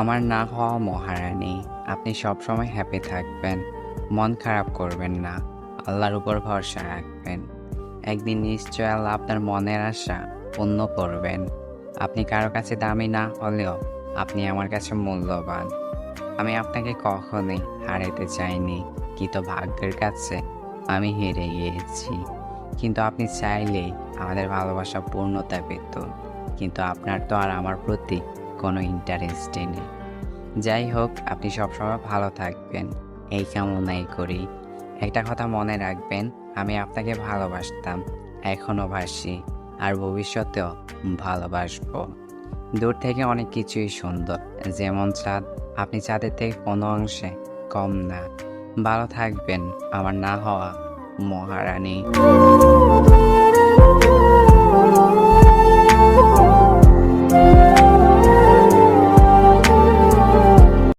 আমার না হওয়া মহারানী, আপনি সবসময় হ্যাপি থাকবেন, মন খারাপ করবেন না, আল্লাহর উপর ভরসা রাখবেন। একদিন নিশ্চয় আল্লাহ আপনার মনের আশা পূর্ণ করবেন। আপনি কারও কাছে দামি না হলেও আপনি আমার কাছে মূল্যবান। আমি আপনাকে কখনোই হারাতে চাইনি, কিন্তু ভাগ্যের কাছে আমি হেরে গিয়েছি। কিন্তু আপনি চাইলেই আমাদের ভালোবাসা পূর্ণতা পেত, কিন্তু আপনার তো আর আমার প্রতি কোনো ইন্টারেস্টই নেই। যাই হোক, আপনি সবসময় ভালো থাকবেন। এই কামনাই করি। একটা কথা মনে রাখবেন, আমি আপনাকে ভালোবাসতাম এখনও ভাসি, আর ভবিষ্যতেও ভালোবাসবো। দূর থেকে অনেক কিছুই সুন্দর, যেমন চাঁদ। আপনি চাঁদের থেকে কোনো অংশে কম না। ভালো থাকবেন, আমার না হওয়া মহারানী।